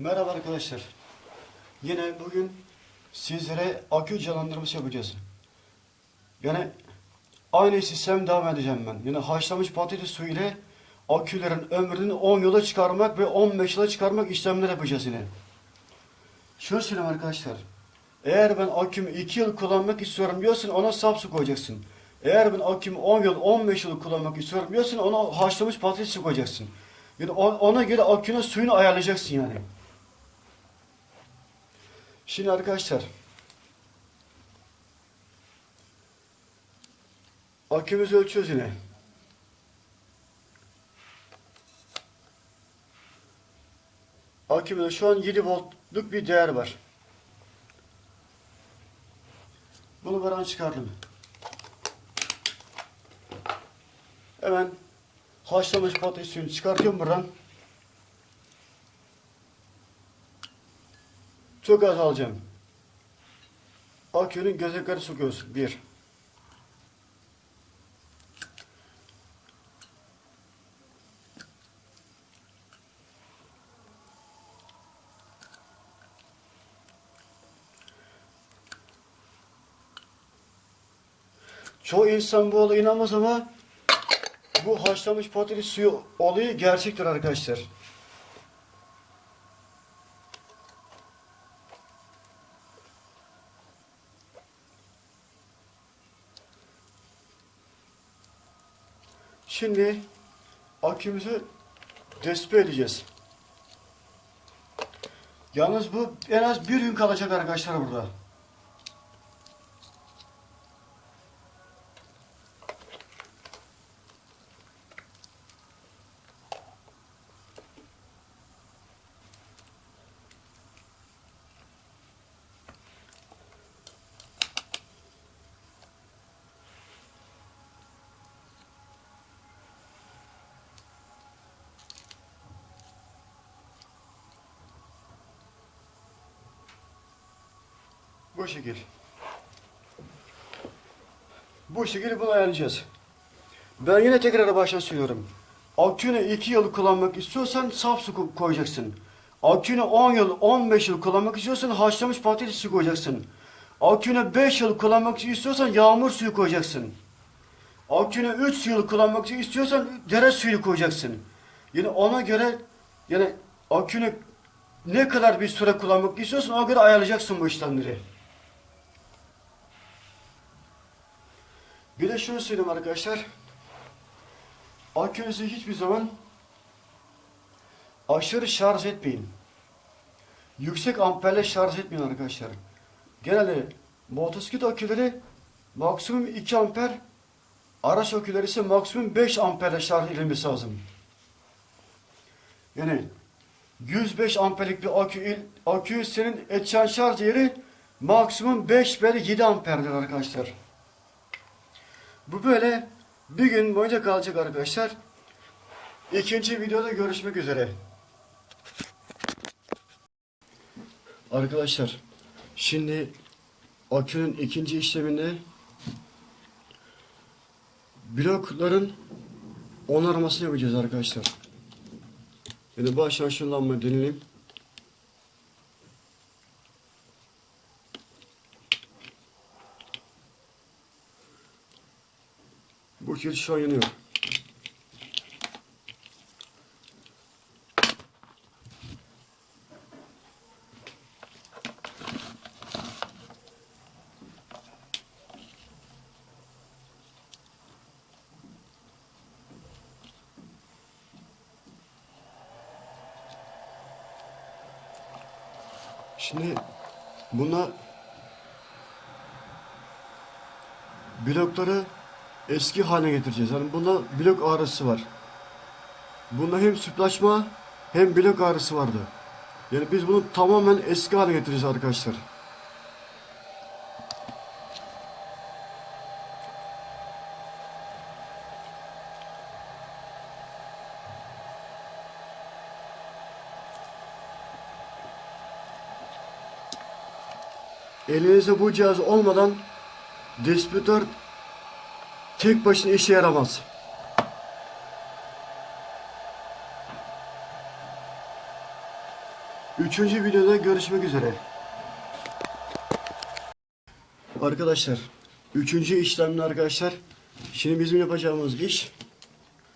Merhaba arkadaşlar. Yine bugün sizlere akü canlandırması yapacağız. Yani aynı sistem devam edeceğim ben. Yine haşlanmış patates suyu ile akülerin ömrünü 10 yıla çıkarmak ve 15 yıla çıkarmak işlemler yapacağız yine. Şunu söyleyeyim arkadaşlar. Eğer ben akümü 2 yıl kullanmak istiyorum diyorsan ona sap su koyacaksın. Eğer ben akümü 10 yıl 15 yıl kullanmak istiyorum diyorsan ona haşlanmış patates suyu koyacaksın. Yani ona göre akünün suyunu ayarlayacaksın yani. Şimdi arkadaşlar akümüzü ölçüyoruz yine. Akümüzde şu an 7 voltluk bir değer var. Bunu buradan çıkardım. Hemen haşlamış patates suyunu çıkartıyorum buradan. Çok az alacağım. Akünün gözenekleri sokuyoruz. Bir. Çoğu insan bu olaya inanmaz ama bu haşlanmış patates suyu olayı gerçektir arkadaşlar. Şimdi akümüzü despe edeceğiz. Yalnız bu en az bir gün kalacak arkadaşlar burada. Bu şekil. Bu şekilde bunu ayarlayacağız. Ben yine tekrar baştan söylüyorum. Akünü 2 yıl kullanmak istiyorsan saf su ko- koyacaksın. Akünü 10 yıl, 15 yıl kullanmak istiyorsan haşlanmış patates suyu koyacaksın. Akünü 5 yıl kullanmak istiyorsan yağmur suyu koyacaksın. Akünü 3 yıl kullanmak istiyorsan dere suyu koyacaksın. Yani ona göre yani akünü ne kadar bir süre kullanmak istiyorsan ona göre ayarlayacaksın bu işlemleri. Bir de şunu söyleyeyim arkadaşlar. Akünüzü hiçbir zaman aşırı şarj etmeyin. Yüksek amperle şarj etmeyin arkadaşlar. Genelde motosiklet aküleri maksimum 2 amper, araç aküleri ise maksimum 5 amperle şarj edilmesi lazım. Yani 105 amperlik bir akü, akü senin edeceğin şarj yeri maksimum 5 veya 7 amperdir arkadaşlar. Bu böyle bir gün boyunca kalacak arkadaşlar. İkinci videoda görüşmek üzere. Arkadaşlar şimdi akünün ikinci işleminde blokların onarmasını yapacağız arkadaşlar. Yani baştan şu lambayı kilit şu an yanıyor. Şimdi buna blokları eski haline getireceğiz. Yani bunda blok ağrısı var. Bunda hem süplaşma hem blok ağrısı vardı. Yani biz bunu tamamen eski hale getireceğiz arkadaşlar. Elinizde bu cihaz olmadan distribütör tek başına işe yaramaz. Üçüncü videoda görüşmek üzere. Arkadaşlar, üçüncü işlemde arkadaşlar. Şimdi bizim yapacağımız iş,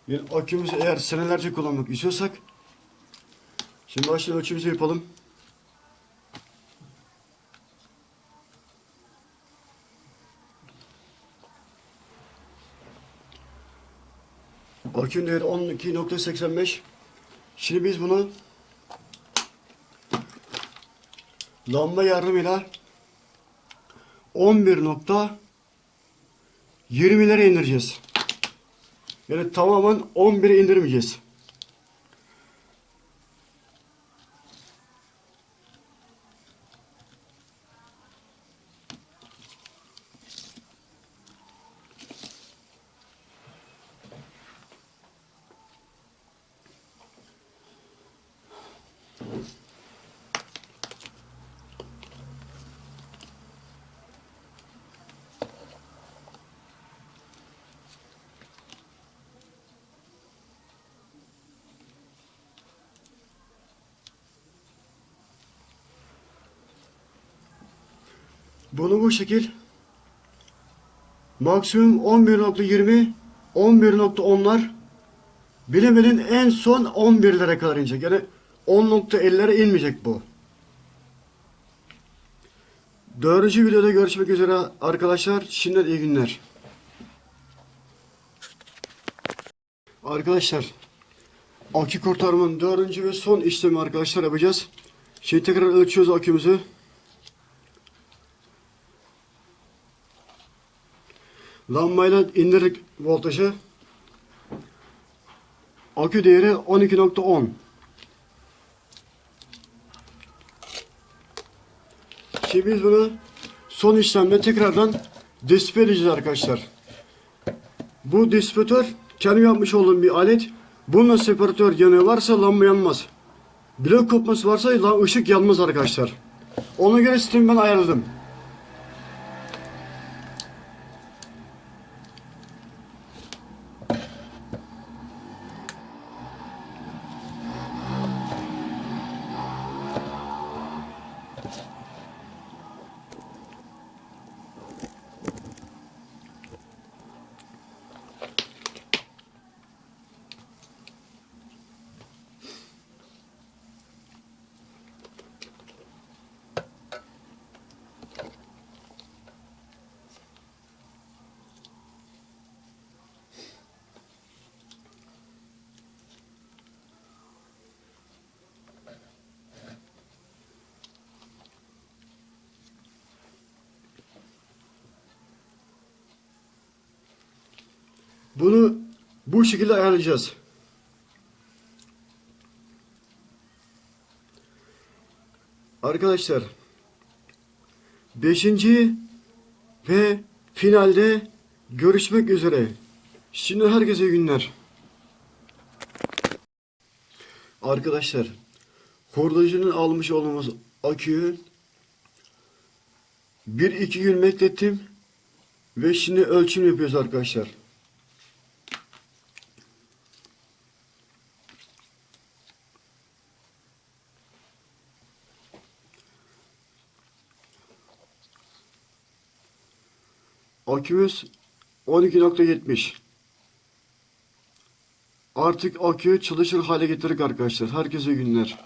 yani akümüzü eğer senelerce kullanmak istiyorsak, şimdi başta ölçümüzü yapalım. Aküm değeri 12.85. Şimdi biz bunu lamba yardımıyla 11.20'lere indireceğiz. Yani tamamen 11'e indirmeyeceğiz. Bunu bu şekil maksimum 11.20 11.10'lar bilemedin en son 11'lere kadar inecek. Yani 10.50'lere inmeyecek bu. Dördüncü videoda görüşmek üzere arkadaşlar. Şimdiden iyi günler. Arkadaşlar akü kurtarmanın dördüncü ve son işlemi arkadaşlar yapacağız. Şimdi tekrar ölçüyoruz akümüzü. Lambayla indirdik voltajı. Akü değeri 12.10. Şimdi biz bunu son işlemde tekrardan dispe edeceğiz arkadaşlar. Bu dispatör kendim yapmış olduğum bir alet. Bununla separatör yanıyor varsa lamba yanmaz. Blok kopması varsa ışık yanmaz arkadaşlar. Ona göre sistemi ben ayarladım. Bunu bu şekilde ayarlayacağız. Arkadaşlar 5. ve finalde görüşmek üzere. Şimdi herkese günler. Arkadaşlar hurdacının almış olduğumuz aküyü bir iki gün beklettim ve şimdi ölçüm yapıyoruz arkadaşlar. Akümüz 12.70. Artık aküyü çalışır hale getirdik arkadaşlar. Herkese günler.